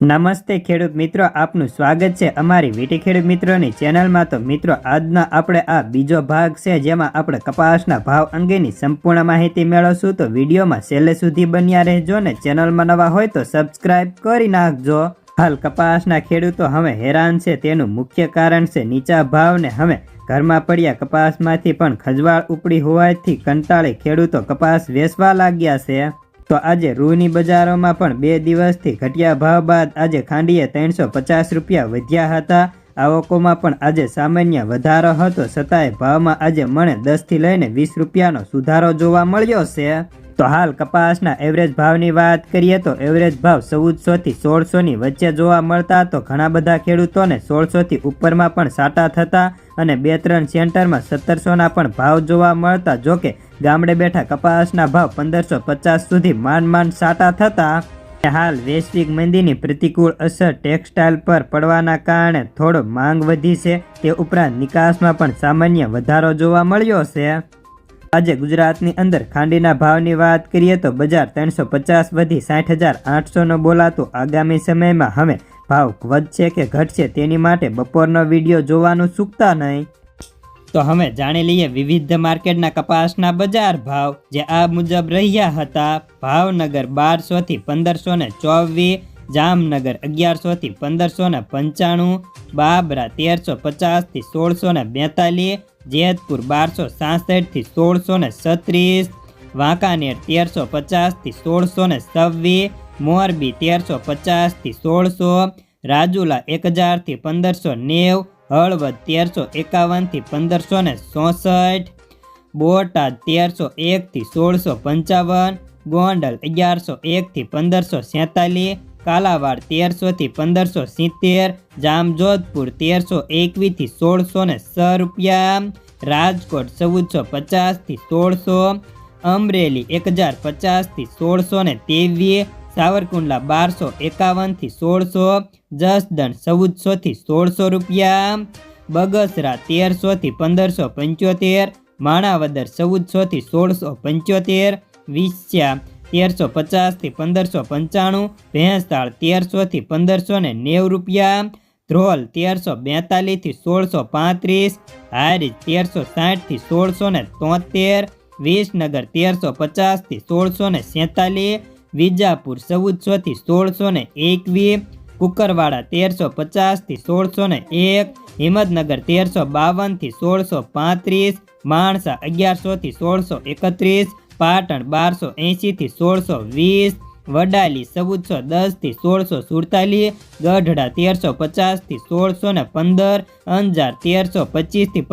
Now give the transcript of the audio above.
નમસ્તે ખેડૂત મિત્રો, આપનું સ્વાગત છે અમારી વીટી ખેડૂત મિત્રોની ચેનલમાં. તો મિત્રો, આજના આપણે આ બીજો ભાગ છે, જેમાં આપણે કપાસના ભાવ અંગેની સંપૂર્ણ માહિતી મેળવશું. તો વિડીયોમાં છેલ્લે સુધી બન્યા રહેજો ને ચેનલમાં નવા હોય તો સબસ્ક્રાઇબ કરી નાખજો. હાલ કપાસના ખેડૂતો હવે હેરાન છે, તેનું મુખ્ય કારણ છે નીચા ભાવને હવે ઘરમાં પડ્યા કપાસમાંથી પણ ખજવાળ ઉપડી હોવાથી કંટાળી ખેડૂતો કપાસ વેચવા લાગ્યા છે. તો આજે રૂની બજારોમાં પણ બે દિવસથી ઘટિયા ભાવ બાદ આજે ખાંડીએ ત્રણસો પચાસ રૂપિયા વધ્યા હતા. આવકોમાં પણ આજે સામાન્ય વધારો હતો, છતાંય ભાવમાં આજે મને દસથી લઈને વીસ રૂપિયાનો સુધારો જોવા મળ્યો છે. તો હાલ કપાસના એવરેજ ભાવની વાત કરીએ તો એવરેજ ભાવ ચૌદસોથી સોળસોની વચ્ચે જોવા મળતા તો ઘણા બધા ખેડૂતોને સોળસોથી ઉપરમાં પણ સાટા થતા અને બે ત્રણ સેન્ટરમાં સત્તરસોના પણ ભાવ જોવા મળતા જોકે ગામડે બેઠા કપાસના ભાવ પંદરસો પચાસ સુધી માંડ માંડ સાટા થતા. હાલ વૈશ્વિક મંદીની પ્રતિકૂળ અસર ટેક્સટાઇલ પર પડવાના કારણે થોડો માંગ વધી છે. તે ઉપરાંત નિકાસમાં પણ સામાન્ય વધારો જોવા મળ્યો છે. આજે ગુજરાતની અંદર ખાંડીના ભાવની વાત કરીએ તો બજાર ત્રણસો પચાસ વધી સાઠ હજાર આઠસોનો બોલાતું. આગામી સમયમાં હવે ભાવ વધશે કે ઘટશે તેની માટે બપોરનો વીડિયો જોવાનું ચૂકતા નહીં. તો હવે જાણી લઈએ વિવિધ માર્કેટના કપાસના બજાર ભાવ જે આ મુજબ રહ્યા હતા. ભાવનગર બારસોથી પંદરસો ને ચોવીસ જામનગર અગિયારસોથી પંદરસો ને પંચાણું, બાબરા તેરસો પચાસથી સોળસો ને બેતાલીસ, જેતપુર બારસો સાસઠથી સોળસો ને છત્રીસ, વાંકાનેર તેરસો પચાસથી સોળસો ને છવ્વીસ, મોરબી તેરસો પચાસથી સોળસો, રાજુલા એક હજારથી પંદરસો નેવ, હળવદ તેરસો એકાવનથી પંદરસો ને ચોસઠ, બોટાદ તેરસો એકથી સોળસો પંચાવન, ગોંડલ અગિયારસો એકથી પંદરસો સેતાલીસ કાલાવાડ તેરસોથી પંદરસો સિત્તેર, જામજોધપુર તેરસો એકવીસથી સોળસો ને છ રૂપિયા, રાજકોટ ચૌદસો પચાસથી સોળસો, અમરેલી એક હજાર પચાસથી સોળસો ને ત્રેવીસ, સાવરકુંડલા બારસો એકાવનથી સોળસો, જસદણ ચૌદસોથી સોળસો રૂપિયા, બગસરા તેરસોથી પંદરસો પંચોતેર, માણાવદર ચૌદસોથી સોળસો પંચોતેર, વિસ્યા તેરસો પચાસથી પંદરસો પંચાણું ભેંસતાળ તેરસોથી પંદરસો ને નેવું રૂપિયા, ધ્રોલ તેરસો બેતાલીસથી સોળસો પાંત્રીસ, હારીજ તેરસો સાઠથી સોળસો ને તોતેર, વિસનગર તેરસો પચાસથી સોળસો ને સેતાલીસ, વિજાપુર ચૌદસોથી સોળસો ને એકવીસ, કુકરવાડા તેરસો પચાસથી સોળસો ને એક, હિંમતનગર તેરસો બાવનથી સોળસો પાંત્રીસ, માણસા અગિયારસોથી સોળસો એકત્રીસ પાટણ બારસો એંશીથી સોળસો વીસ, વડાલી ચૌદસો દસથી સોળસો સુડતાલીસ, ગઢડા તેરસો પચાસથી સોળસો ને પંદર, અંજાર તેરસો પચીસથી